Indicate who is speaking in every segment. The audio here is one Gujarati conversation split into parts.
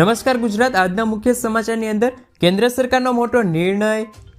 Speaker 1: નમસ્કાર ગુજરાત, આજના મુખ્ય સમાચારની અંદર કેન્દ્ર સરકારનો મોટો નિર્ણય,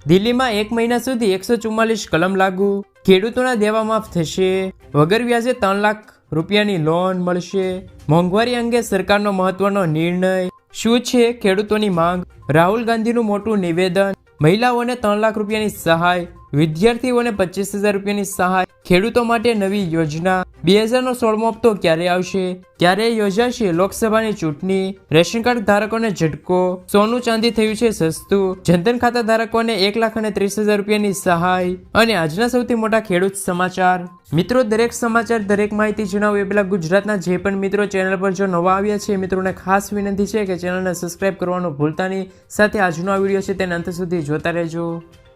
Speaker 1: દિલ્હીમાં એક મહિના સુધી એકસો ચુમ્માલીસ કલમ લાગુ, ખેડૂતોના દેવા માફ થશે, વગર વ્યાજે ત્રણ લાખ રૂપિયાની લોન મળશે. મોંઘવારી અંગે સરકારનો મહત્વનો નિર્ણય શું છે ખેડૂતોની માંગ? રાહુલ ગાંધીનું મોટું નિવેદન, મહિલાઓને ત્રણ લાખ રૂપિયાની સહાય વિદ્યાર્થીઓને પચીસ હજાર રૂપિયાની સહાય ખેડૂતો માટે નવી યોજના બે હજારનો સોળમો હપ્તો ક્યારે આવશે? ક્યારે યોજાશે લોકસભાની ચૂંટણી? રેશન કાર્ડ ધારકોને ઝટકો? સોનું ચાંદી થયું છે સસ્તું? જનધન ખાતા ધારકોને એક લાખ અને ત્રીસ હજાર રૂપિયાની સહાય? અને આજના સૌથી મોટા ખેડૂત સમાચાર? મિત્રો, દરેક સમાચાર, દરેક માહિતી જણાવો એ પેલા ગુજરાતના જે પણ મિત્રો ચેનલ પર જો નવા આવ્યા છે મિત્રોને ખાસ વિનંતી છે કે ચેનલને સબસ્ક્રાઇબ કરવાનું ભૂલતા નહીં. સાથે આજનો આ વીડિયો છે તેને અંત સુધી જોતા રહેજો.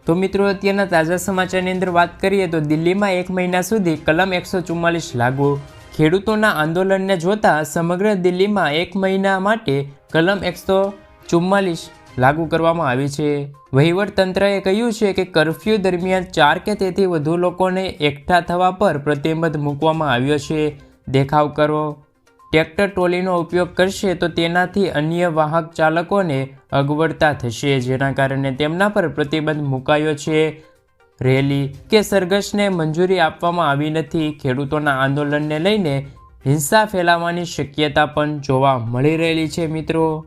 Speaker 1: તો મિત્રો, અત્યારના તાજા સમાચારની અંદર વાત કરીએ તો દિલ્હીમાં એક મહિના સુધી કલમ એકસો ચુમ્માલીસ લાગુ. ખેડૂતોના આંદોલનને જોતા સમગ્ર દિલ્હીમાં એક મહિના માટે કલમ એકસો ચુમ્માલીસ લાગુ કરવામાં આવી છે. વહીવટતંત્રએ કહ્યું છે કે કરફ્યુ દરમિયાન ચાર કે તેથી વધુ લોકોને એકઠા થવા પર પ્રતિબંધ મૂકવામાં આવ્યો છે. દેખાવ કરો. ટ્રેક્ટર ટ્રોલીનો ઉપયોગ કરશે તો તેનાથી અન્ય વાહક ચાલકોને અગવડતા થશે, જેના કારણે તેમના પર પ્રતિબંધ મુકાયો છે. રેલી કે સરઘસને મંજૂરી આપવામાં આવી નથી, ખેડૂતોના આંદોલનને લઈને હિંસા ફેલાવાની શક્યતા પણ જોવા મળી રહેલી છે, મિત્રો.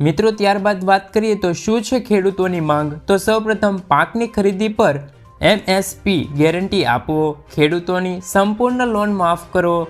Speaker 1: મિત્રો, ત્યારબાદ વાત કરીએ તો શું છે ખેડૂતોની માંગ? તો સૌપ્રથમ પાકની ખરીદી પર એમએસપી ગેરંટી આપવો ખેડૂતોની સંપૂર્ણ લોન માફ કરો.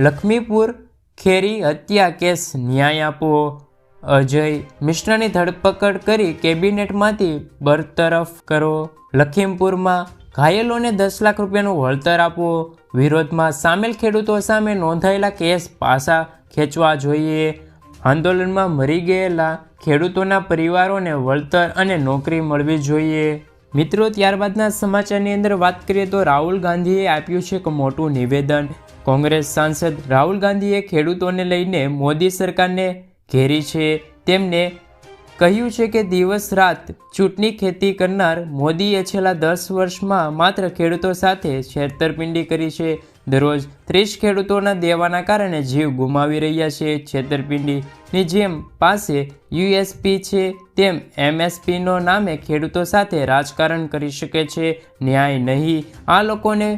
Speaker 1: લક્ષ્મીપુર ખેરી હત્યા કેસ ન્યાય આપો. અજય મિશ્રાની ધરપકડ કરી કેબિનેટમાંથી બરતરફ કરો. લખીમપુરમાં ઘાયલોને દસ લાખ રૂપિયાનું વળતર આપો. વિરોધમાં સામેલ ખેડૂતો સામે નોંધાયેલા કેસ પાસા ખેંચવા જોઈએ. આંદોલનમાં મરી ગયેલા ખેડૂતોના પરિવારોને વળતર અને નોકરી મળવી જોઈએ. મિત્રો, ત્યારબાદના સમાચારની અંદર વાત કરીએ તો રાહુલ ગાંધીએ આપ્યું છે એક મોટું નિવેદન. કોંગ્રેસ સાંસદ રાહુલ ગાંધીએ ખેડૂતોને લઈને મોદી સરકારને ઘેરી છે. તેમને કહ્યું છે કે દિવસ રાત ચૂંટણી ખેતી કરનાર મોદીએ છેલ્લા દસ વર્ષમાં માત્ર ખેડૂતો સાથે છેતરપિંડી કરી છે. દરરોજ ત્રીસ ખેડૂતોના દેવાના કારણે જીવ ગુમાવી રહ્યા છે. છેતરપિંડીની જેમ પાસે યુએસપી છે, તેમ એમએસપીનો નામે ખેડૂતો સાથે રાજકારણ કરી શકે છે. ન્યાય નહીં. આ લોકોને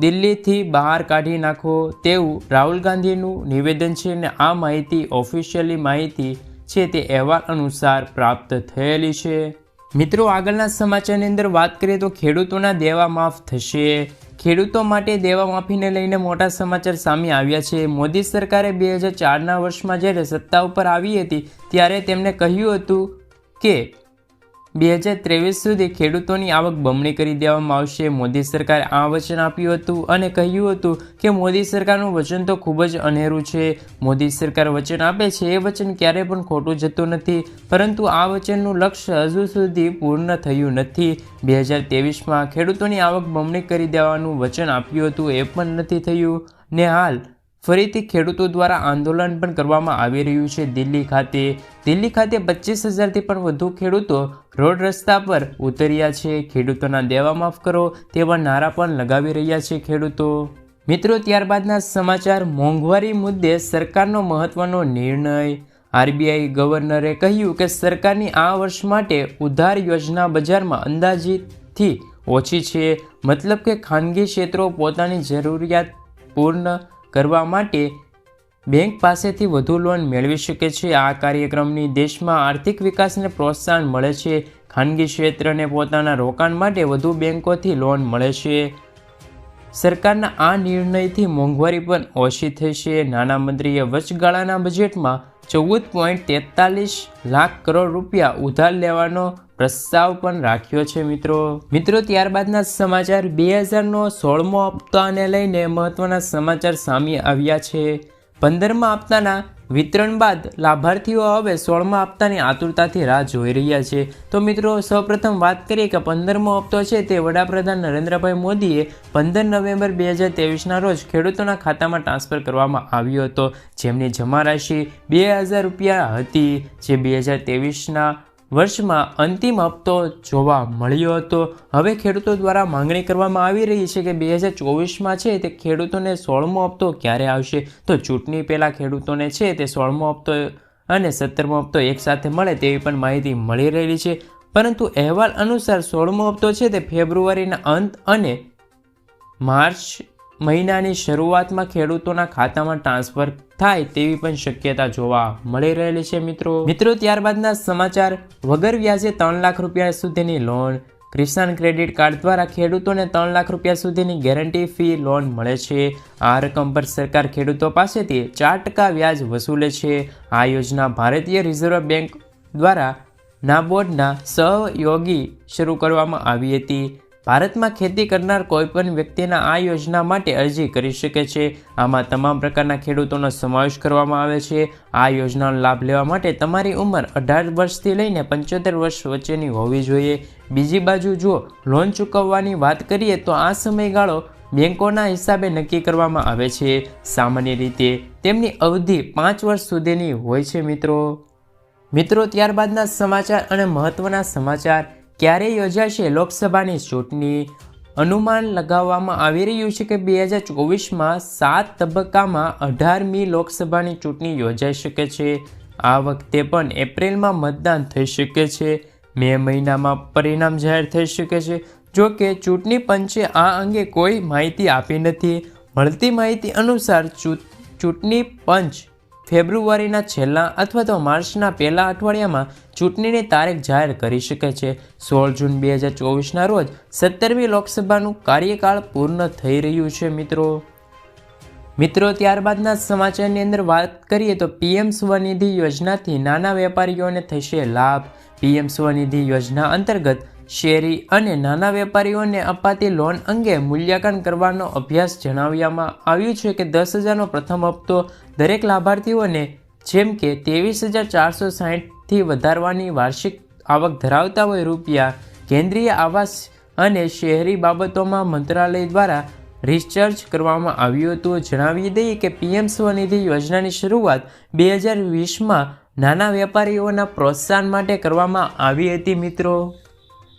Speaker 1: દિલ્હીથી બહાર કાઢી નાખો તેવું રાહુલ ગાંધીનું નિવેદન છે અને આ માહિતી ઓફિશિયલી માહિતી છે તે અહેવાલ અનુસાર પ્રાપ્ત થયેલી છે. મિત્રો, આગળના સમાચારની અંદર વાત કરીએ તો ખેડૂતોના દેવા માફ થશે. ખેડૂતો માટે દેવા માફીને લઈને મોટા સમાચાર સામે આવ્યા છે. મોદી સરકારે બે હજાર ચારના વર્ષમાં જ્યારે સત્તા ઉપર આવી હતી ત્યારે તેમણે કહ્યું હતું કે બે હજાર ત્રેવીસ સુધી ખેડૂતોની આવક બમણી કરી દેવામાં આવશે. મોદી સરકારે આ વચન આપ્યું હતું અને કહ્યું હતું કે મોદી સરકારનું વચન તો ખૂબ જ અનેરું છે. મોદી સરકાર વચન આપે છે, એ વચન ક્યારેય પણ ખોટું જતું નથી. પરંતુ આ વચનનું લક્ષ્ય હજુ સુધી પૂર્ણ થયું નથી. બે હજાર ત્રેવીસમાં ખેડૂતોની આવક બમણી કરી દેવાનું વચન આપ્યું હતું, એ પણ નથી થયું. ને હાલ ફરીથી ખેડૂતો દ્વારા આંદોલન પણ કરવામાં આવી રહ્યું છે. દિલ્હી ખાતે દિલ્હી ખાતે પચીસ હજારથી પણ વધુ ખેડૂતો રોડ રસ્તા પર ઉતર્યા છે. ખેડૂતોના દેવા માફ કરો, તેવા નારા પણ લગાવી રહ્યા છે ખેડૂતો. મિત્રો, ત્યારબાદના સમાચાર. મોંઘવારી મુદ્દે સરકારનો મહત્વનો નિર્ણય. આરબીઆઈ ગવર્નરે કહ્યું કે સરકારની આ વર્ષ માટે ઉધાર યોજના બજારમાં અંદાજિતથી ઓછી છે. મતલબ કે ખાનગી ક્ષેત્રો પોતાની જરૂરિયાત પૂર્ણ કરવા માટે બેંક પાસેથી વધુ લોન મેળવી શકે છે. આ કાર્યક્રમની દેશમાં આર્થિક વિકાસને પ્રોત્સાહન મળે છે. ખાનગી ક્ષેત્રને પોતાના રોકાણ માટે વધુ બેંકોથી લોન મળે છે. સરકારના આ નિર્ણયથી મોંઘવારી પણ ઓછી થશે નાણામંત્રીએ વચગાળાના બજેટમાં ચૌદ પોઈન્ટ તેતાલીસ લાખ કરોડ રૂપિયા ઉધાર લેવાનો પ્રસ્તાવ પણ રાખ્યો છે મિત્રો. મિત્રો, ત્યારબાદના સમાચાર બે હજારનો સોળમો હપ્તાને લઈને મહત્વના સમાચાર સામે આવ્યા છે. પંદરમા હપ્તાના વિતરણ બાદ લાભાર્થીઓ હવે સોળમા હપ્તાની આતુરતાથી રાહ જોઈ રહ્યા છે. તો મિત્રો, સૌપ્રથમ વાત કરીએ કે પંદરમો હપ્તો છે તે વડાપ્રધાન નરેન્દ્રભાઈ મોદીએ પંદર નવેમ્બર બે હજાર ત્રેવીસના રોજ ખેડૂતોના ખાતામાં ટ્રાન્સફર કરવામાં આવ્યો હતો. જેમની જમા રાશિ બે હજાર રૂપિયા હતી. જે બે હજાર ત્રેવીસના વર્ષમાં અંતિમ હપ્તો જોવા મળ્યો હતો. હવે ખેડૂતો દ્વારા માંગણી કરવામાં આવી રહી છે કે બે હજાર ચોવીસમાં છે તે ખેડૂતોને સોળમો હપ્તો ક્યારે આવશે? તો ચૂંટણી પહેલાં ખેડૂતોને છે તે સોળમો હપ્તો અને સત્તરમો હપ્તો એકસાથે મળે તેવી પણ માહિતી મળી રહેલી છે. પરંતુ અહેવાલ અનુસાર સોળમો હપ્તો છે તે ફેબ્રુઆરીના અંત અને માર્ચ મહિનાની શરૂઆતમાં ખેડૂતોના ખાતામાં ટ્રાન્સફર થાય તેવી પણ શક્યતા જોવા મળી રહેલી છે, મિત્રો. મિત્રો, ત્યારબાદના સમાચાર. વગર વ્યાજે ત્રણ લાખ રૂપિયા સુધીની લોન. કિસાન ક્રેડિટ કાર્ડ દ્વારા ખેડૂતોને ત્રણ લાખ રૂપિયા સુધીની ગેરંટી ફી લોન મળે છે. આ રકમ પર સરકાર ખેડૂતો પાસેથી ચાર ટકા વ્યાજ વસૂલે છે. આ યોજના ભારતીય રિઝર્વ બેંક દ્વારા નાબોર્ડના સહયોગી શરૂ કરવામાં આવી હતી. ભારતમાં ખેતી કરનાર કોઈપણ વ્યક્તિના આ યોજના માટે અરજી કરી શકે છે. આમાં તમામ પ્રકારના ખેડૂતોનો સમાવેશ કરવામાં આવે છે. આ યોજનાનો લાભ લેવા માટે તમારી ઉંમર અઢાર વર્ષથી લઈને પંચોતેર વર્ષ વચ્ચેની હોવી જોઈએ. બીજી બાજુ જો લોન ચૂકવવાની વાત કરીએ તો આ સમયગાળો બેંકોના હિસાબે નક્કી કરવામાં આવે છે. સામાન્ય રીતે તેમની અવધિ પાંચ વર્ષ સુધીની હોય છે મિત્રો. મિત્રો, ત્યારબાદના સમાચાર અને મહત્ત્વના સમાચાર. ક્યારે યોજાશે લોકસભાની ચૂંટણી? અનુમાન લગાવવામાં આવી રહ્યું છે કે બે હજાર ચોવીસમાં સાત તબક્કામાં અઢારમી લોકસભાની ચૂંટણી યોજાઈ શકે છે. આ વખતે પણ એપ્રિલમાં મતદાન થઈ શકે છે. મે મહિનામાં પરિણામ જાહેર થઈ શકે છે. જો કે ચૂંટણી પંચે આ અંગે કોઈ માહિતી આપી નથી. મળતી માહિતી અનુસાર ચૂંટણી પંચ ફેબ્રુઆરીના છેલ્લા અથવા તો માર્ચના પહેલા અઠવાડિયામાં ચૂંટણીની તારીખ જાહેર કરી શકે છે. સોળ જૂન બે હજાર ચોવીસના રોજ સત્તરમી લોકસભાનું કાર્યકાળ પૂર્ણ થઈ રહ્યું છે, મિત્રો. મિત્રો, ત્યારબાદના સમાચારની અંદર વાત કરીએ તો પીએમ સ્વનિધિ યોજનાથી નાના વેપારીઓને થશે લાભ. પીએમ સ્વનિધિ યોજના અંતર્ગત શેરી અને નાના વેપારીઓને અપાતી લોન અંગે મૂલ્યાંકન કરવાનો અભ્યાસ જણાવવામાં આવ્યું છે કે દસ હજારનો પ્રથમ હપ્તો દરેક લાભાર્થીઓને જેમ કે ત્રેવીસ હજાર ચારસો સાહીઠથી વધારવાની વાર્ષિક આવક ધરાવતા હોય રૂપિયા કેન્દ્રીય આવાસ અને શહેરી બાબતોમાં મંત્રાલય દ્વારા રિસર્ચ કરવામાં આવ્યું હતું. જણાવી દઈએ કે પીએમ સ્વનિધિ યોજનાની શરૂઆત બે હજાર વીસમાં નાના વેપારીઓના પ્રોત્સાહન માટે કરવામાં આવી હતી મિત્રો.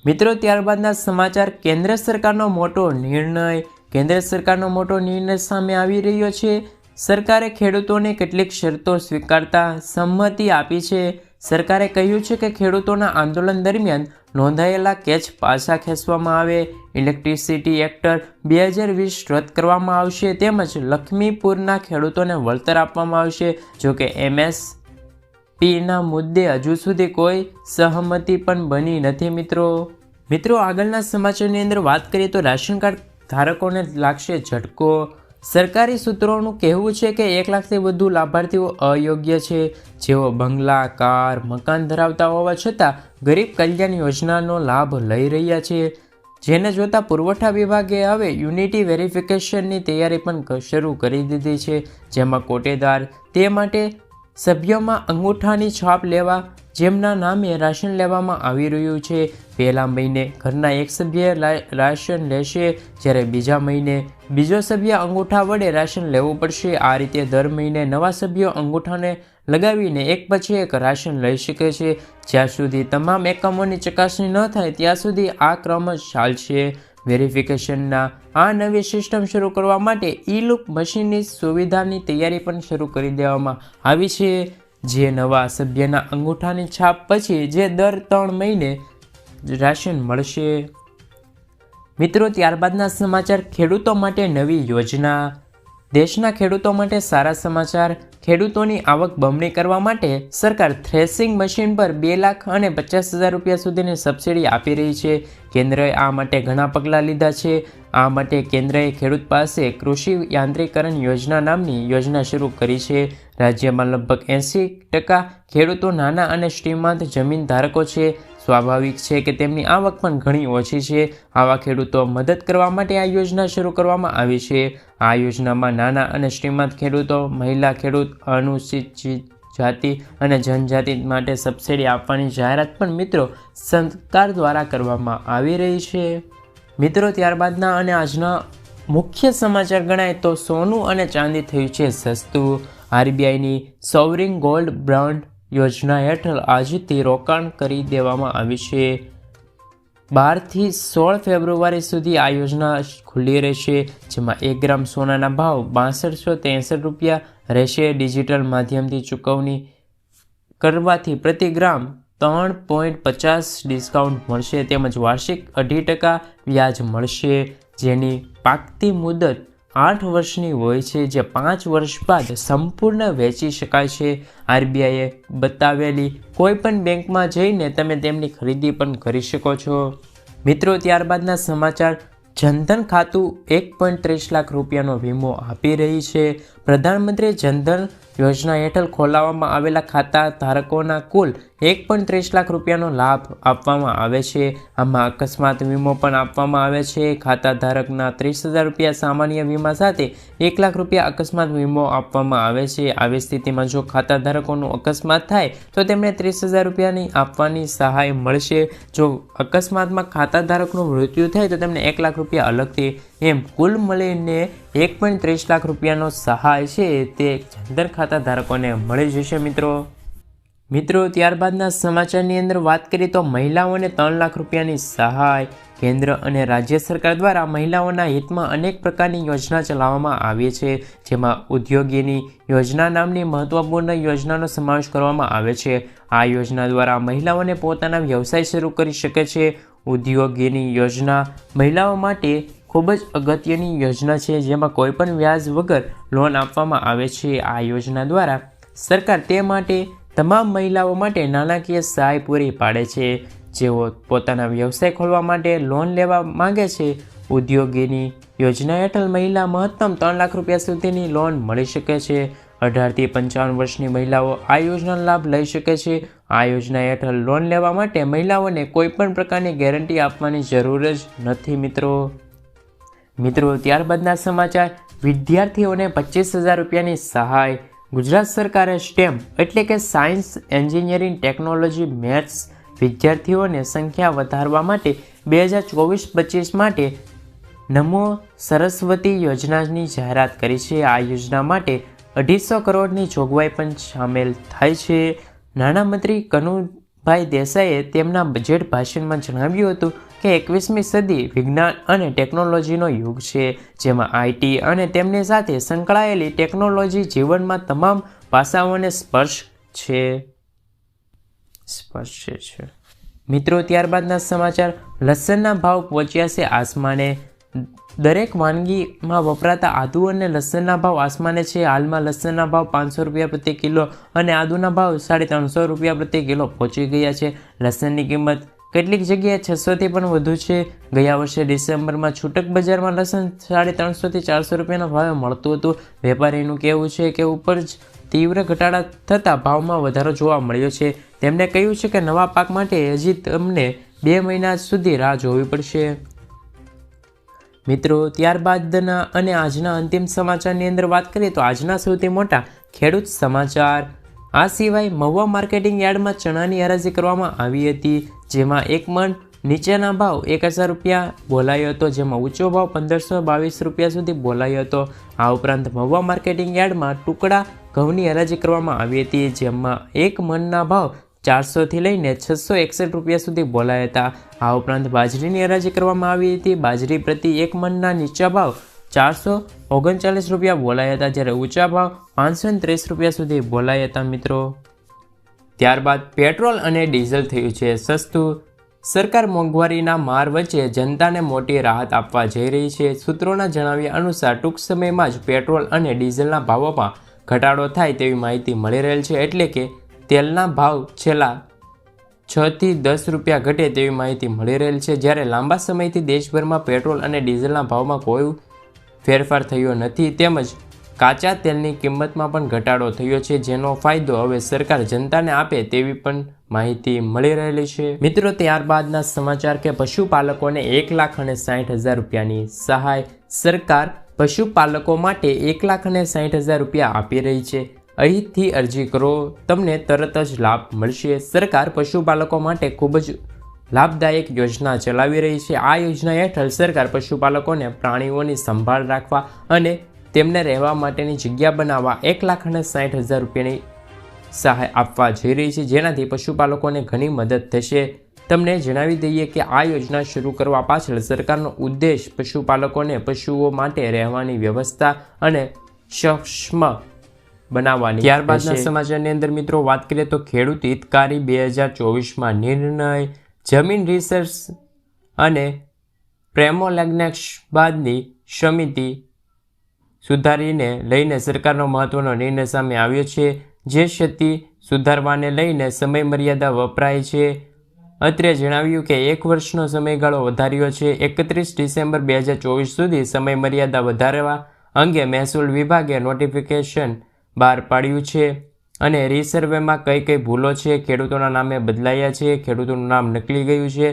Speaker 1: મિત્રો, ત્યારબાદના સમાચાર. કેન્દ્ર સરકારનો મોટો નિર્ણય, કેન્દ્ર સરકારનો મોટો નિર્ણય સામે આવી રહ્યો છે. સરકારે ખેડૂતોને કેટલીક શરતો સ્વીકારતા સંમતિ આપી છે. સરકારે કહ્યું છે કે ખેડૂતોના આંદોલન દરમિયાન નોંધાયેલા કેચ પાછા ખેંચવામાં આવે. ઇલેક્ટ્રિસિટી એક્ટર બે હજાર વીસ રદ કરવામાં આવશે. તેમજ લક્ષ્મીપુરના ખેડૂતોને વળતર આપવામાં આવશે. જોકે એમએસ પીના મુદ્દે હજુ સુધી કોઈ સહમતિ પણ બની નથી, મિત્રો. મિત્રો, આગળના સમાચારની અંદર વાત કરીએ તો રાશન કાર્ડ ધારકોને લાગશે ઝટકો. સરકારી સૂત્રોનું કહેવું છે કે એક લાખથી વધુ લાભાર્થીઓ અયોગ્ય છે. જેઓ બંગલા, કાર, મકાન ધરાવતા હોવા છતાં ગરીબ કલ્યાણ યોજનાનો લાભ લઈ રહ્યા છે. જેને જોતા પુરવઠા વિભાગે હવે યુનિટી વેરિફિકેશનની તૈયારી પણ શરૂ કરી દીધી છે. જેમાં કોટેદાર તે માટે સભ્યોમાં અંગૂઠાની છાપ લેવા, જેમના નામે રાશન લેવામાં આવી રહ્યું છે. પહેલા મહિને ઘરના એક સભ્ય રાશન લેશે, જ્યારે બીજા મહિને બીજો સભ્ય અંગૂઠા વડે રાશન લેવું પડશે. આ રીતે દર મહિને નવા સભ્યો અંગૂઠાને લગાવીને એક પછી એક રાશન લઈ શકે છે. જ્યાં સુધી તમામ એકમોની ચકાસણી ન થાય, ત્યાં સુધી આ ક્રમ જ ચાલશે. વેરિફિકેશનના આ નવી સિસ્ટમ શરૂ કરવા માટે ઈ લુક મશીનની સુવિધાની તૈયારી પણ શરૂ કરી દેવામાં આવી છે. જે નવા સભ્યના અંગૂઠાની છાપ પછી જે દર ત્રણ મહિને રાશન મળશે. મિત્રો, ત્યારબાદના સમાચાર ખેડૂતો માટે નવી યોજના. દેશના ખેડૂતો માટે સારા સમાચાર. ખેડૂતોની આવક બમણી કરવા માટે સરકાર થ્રેસિંગ મશીન પર બે લાખ અને પચાસ હજાર રૂપિયા સુધીની સબસિડી આપી રહી છે. કેન્દ્રએ આ માટે ઘણા પગલાં લીધા છે. આ માટે કેન્દ્રએ ખેડૂત પાસે કૃષિ યાંત્રિકરણ યોજના નામની યોજના શરૂ કરી છે. રાજ્યમાં લગભગ એંસી ટકા ખેડૂતો નાના અને શ્રીમંત જમીન ધારકો છે. સ્વાભાવિક છે કે તેમની આવક પણ ઘણી ઓછી છે. આવા ખેડૂતો મદદ કરવા માટે આ યોજના શરૂ કરવામાં આવી છે. આ યોજનામાં નાના અને શ્રીમંત ખેડૂતો, મહિલા ખેડૂત, અનુસૂચિત જાતિ અને જનજાતિ માટે સબસિડી આપવાની જાહેરાત પણ મિત્રો સરકાર દ્વારા કરવામાં આવી રહી છે. મિત્રો, ત્યારબાદના અને આજના મુખ્ય સમાચાર ગણાય તો સોનું અને ચાંદી થયું છે સસ્તું. આરબીઆઈની સોવરિંગ ગોલ્ડ બ્રાન્ડ યોજના હેઠળ આજથી રોકાણ કરી દેવામાં આવી છે. બારથી સોળ ફેબ્રુઆરી સુધી આ યોજના ખુલ્લી રહેશે, જેમાં એક ગ્રામ સોનાના ભાવ બાસઠસો ત્રેસઠ રૂપિયા રહેશે. ડિજિટલ માધ્યમથી ચૂકવણી કરવાથી પ્રતિ ગ્રામ ત્રણ પોઈન્ટ પચાસ ડિસ્કાઉન્ટ મળશે, તેમજ વાર્ષિક અઢી ટકા વ્યાજ મળશે, જેની પાકતી મુદત આઠ વર્ષની હોય છે જે પાંચ વર્ષ બાદ સંપૂર્ણ વેચી શકાય છે. આરબીઆઈએ બતાવેલી કોઈપણ બેંકમાં જઈને તમે તેમની ખરીદી પણ કરી શકો છો. મિત્રો, ત્યારબાદના સમાચાર. જનધન ખાતું એક પોઈન્ટ ત્રીસ લાખ રૂપિયાનો વીમો આપી રહી છે. પ્રધાનમંત્રી જનધન યોજના હેઠળ ખોલાવવામાં આવેલા ખાતા ધારકોના કુલ એક પણ ત્રીસ લાખ રૂપિયાનો લાભ આપવામાં આવે છે. આમાં અકસ્માત વીમો પણ આપવામાં આવે છે. ખાતા ધારકના ત્રીસ હજાર રૂપિયા સામાન્ય વીમા સાથે એક લાખ રૂપિયા અકસ્માત વીમો આપવામાં આવે છે. આવી સ્થિતિમાં જો ખાતા ધારકોનું અકસ્માત થાય, તો તેમને ત્રીસ હજાર રૂપિયાની આપવાની સહાય મળશે. જો અકસ્માતમાં ખાતા ધારકનું મૃત્યુ થાય, તો તેમને એક લાખ રૂપિયા અલગથી એમ કુલ મળીને એક પોઈન્ટ ત્રીસ લાખ રૂપિયાનો સહાય છે તે જનધન ખાતા ધારકોને મળી જશે મિત્રો. મિત્રો, ત્યારબાદના સમાચારની અંદર વાત કરીએ તો મહિલાઓને ત્રણ લાખ રૂપિયાની સહાય કેન્દ્ર અને રાજ્ય સરકાર દ્વારા મહિલાઓના હિતમાં અનેક પ્રકારની યોજના ચલાવવામાં આવી છે, જેમાં ઉદ્યોગીની યોજના નામની મહત્વપૂર્ણ યોજનાનો સમાવેશ કરવામાં આવે છે. આ યોજના દ્વારા મહિલાઓને પોતાના વ્યવસાય શરૂ કરી શકે છે. ઉદ્યોગીની યોજના મહિલાઓ માટે ખૂબ જ અગત્યની યોજના છે, જેમાં કોઈપણ વ્યાજ વગર લોન આપવામાં આવે છે. આ યોજના દ્વારા સરકાર તે માટે તમામ મહિલાઓ માટે નાણાકીય સહાય પૂરી પાડે છે. જેઓ પોતાના વ્યવસાય ખોલવા માટે લોન લેવા માંગે છે, ઉદ્યોગીની યોજના હેઠળ મહિલા મહત્તમ ત્રણ લાખ રૂપિયા સુધીની લોન મળી શકે છે. અઢારથી પંચાવન વર્ષની મહિલાઓ આ યોજનાનો લાભ લઈ શકે છે. આ યોજના હેઠળ લોન લેવા માટે મહિલાઓને કોઈપણ પ્રકારની ગેરંટી આપવાની જરૂર જ નથી, મિત્રો. મિત્રો, ત્યારબાદના સમાચાર. વિદ્યાર્થીઓને પચીસ હજાર રૂપિયાની સહાય. ગુજરાત સરકારે સ્ટેમ એટલે કે સાયન્સ, એન્જિનિયરિંગ, ટેકનોલોજી, મેથ્સ વિદ્યાર્થીઓને સંખ્યા વધારવા માટે બે હજાર ચોવીસ પચીસ માટે નમો સરસ્વતી યોજનાની જાહેરાત કરી છે. આ યોજના માટે અઢીસો કરોડની જોગવાઈ પણ સામેલ થાય છે. નાણામંત્રી કનુભાઈ દેસાઈએ તેમના બજેટ ભાષણમાં જણાવ્યું હતું કે એકવીસમી સદી વિજ્ઞાન અને ટેકનોલોજીનો યુગ છે, જેમાં આઈટી અને તેમની સાથે સંકળાયેલી ટેકનોલોજી જીવનમાં તમામ પાસાઓને સ્પર્શ છે. સ્પર્શે છે. મિત્રો, ત્યારબાદના સમાચાર. લસણના ભાવ પહોંચ્યા છે આસમાને. દરેક વાનગીમાં વપરાતા આદુ અને લસણના ભાવ આસમાને છે. હાલમાં લસણના ભાવ પાંચસો રૂપિયા પ્રતિ કિલો અને આદુના ભાવ સાડી ત્રણસો રૂપિયા પ્રતિ કિલો પહોંચી ગયા છે. લસણની કિંમત કેટલીક જગ્યાએ છસોથી પણ વધુ છે. ગયા વર્ષે ડિસેમ્બરમાં છૂટક બજારમાં લસણ સાડી ત્રણસોથી ચારસો રૂપિયાના ભાવે મળતું હતું. વેપારીનું કહેવું છે કે ઉપર જ તીવ્ર ઘટાડા થતાં ભાવમાં વધારો જોવા મળ્યો છે. તેમણે કહ્યું છે કે નવા પાક માટે હજી તમને બે મહિના સુધી રાહ જોવી પડશે. મિત્રો, ત્યારબાદના અને આજના અંતિમ સમાચારની અંદર વાત કરીએ તો આજના સૌથી મોટા ખેડૂત સમાચાર. આ સિવાય મહુવા માર્કેટિંગ યાર્ડમાં ચણાની હરાજી કરવામાં આવી હતી, જેમાં એક મણ નીચેના ભાવ એક હજાર રૂપિયા બોલાયો હતો, જેમાં ઊંચો ભાવ પંદરસો બાવીસ રૂપિયા સુધી બોલાયો હતો. આ ઉપરાંત મહુવા માર્કેટિંગ યાર્ડમાં ટુકડા ઘઉંની હરાજી કરવામાં આવી હતી, જેમાં એક મણના ભાવ ચારસોથી લઈને છસો એકસઠ રૂપિયા સુધી બોલાયા હતા. આ ઉપરાંત બાજરીની હરાજી કરવામાં આવી હતી, બાજરી પ્રતિ એક મણના નીચા ભાવ ચારસો ઓગણચાલીસ રૂપિયા બોલાયા હતા જ્યારે ઊંચા ભાવ પાંચસો ત્રીસ રૂપિયા સુધી બોલાયા હતા મિત્રો. ત્યારબાદ પેટ્રોલ અને ડીઝલ થયું છે સસ્તું. સરકાર મોંઘવારીના માર વચ્ચે જનતાને મોટી રાહત આપવા જઈ રહી છે. સૂત્રોના જણાવ્યા અનુસાર ટૂંક સમયમાં જ પેટ્રોલ અને ડીઝલના ભાવોમાં ઘટાડો થાય તેવી માહિતી મળી રહેલ છે. એટલે કે તેલના ભાવ છેલ્લા છથી દસ રૂપિયા ઘટે તેવી માહિતી મળી રહેલ છે. જ્યારે લાંબા સમયથી દેશભરમાં પેટ્રોલ અને ડીઝલના ભાવમાં કોઈ ફેરફાર થયો નથી તેમજ કાચા તેલની કિંમતમાં પણ ઘટાડો થયો છે, જેનો ફાયદો હવે સરકાર જનતાને આપે તેવી પણ માહિતી મળી રહેલી છે. મિત્રો, ત્યારબાદના સમાચાર કે પશુપાલકોને એક લાખ અને સાઠ હજાર રૂપિયાની સહાય સરકાર પશુપાલકો માટે એક લાખ અને સાઠ હજાર રૂપિયા આપી રહી છે. અહીંથી અરજી કરો, તમને તરત જ લાભ મળશે. સરકાર પશુપાલકો માટે ખૂબ જ લાભદાયક યોજના ચલાવી રહી છે. આ યોજના હેઠળ સરકાર પશુપાલકોને પ્રાણીઓની સંભાળ રાખવા અને તેમને રહેવા માટેની જગ્યા બનાવવા એક લાખ અને સાઠ હજાર રૂપિયાની સહાય આપવા જઈ રહી છે. જેનાથી પશુપાલકોને ઘણી મદદ થશે. તમને જણાવી દઈએ કે આ યોજના શરૂ કરવા પાછળ સરકારનો ઉદ્દેશ પશુપાલકોને પશુઓ માટે રહેવાની વ્યવસ્થા અને સક્ષમ બનાવવાની ત્યારબાદના સમાચારની અંદર મિત્રો વાત કરીએ તો ખેડૂત હિતકારી બે હજાર ચોવીસમાં નિર્ણય જમીન રિસર્ચ અને પ્રેમોલગ્નેક્ષ બાદની સમિતિ સુધારીને લઈને સરકારનો મહત્વનો નિર્ણય સામે આવ્યો છે. જે ક્ષતિ સુધારવાને લઈને સમયમર્યાદા વપરાય છે. અત્રે જણાવ્યું કે એક વર્ષનો સમયગાળો વધાર્યો છે. એકત્રીસ ડિસેમ્બર બે હજાર ચોવીસ સુધી સમયમર્યાદા વધારવા અંગે મહેસૂલ વિભાગે નોટિફિકેશન બહાર પાડ્યું છે. અને રીસર્વેમાં કઈ કઈ ભૂલો છે, ખેડૂતોના નામે બદલાયા છે, ખેડૂતોનું નામ નકલી ગયું છે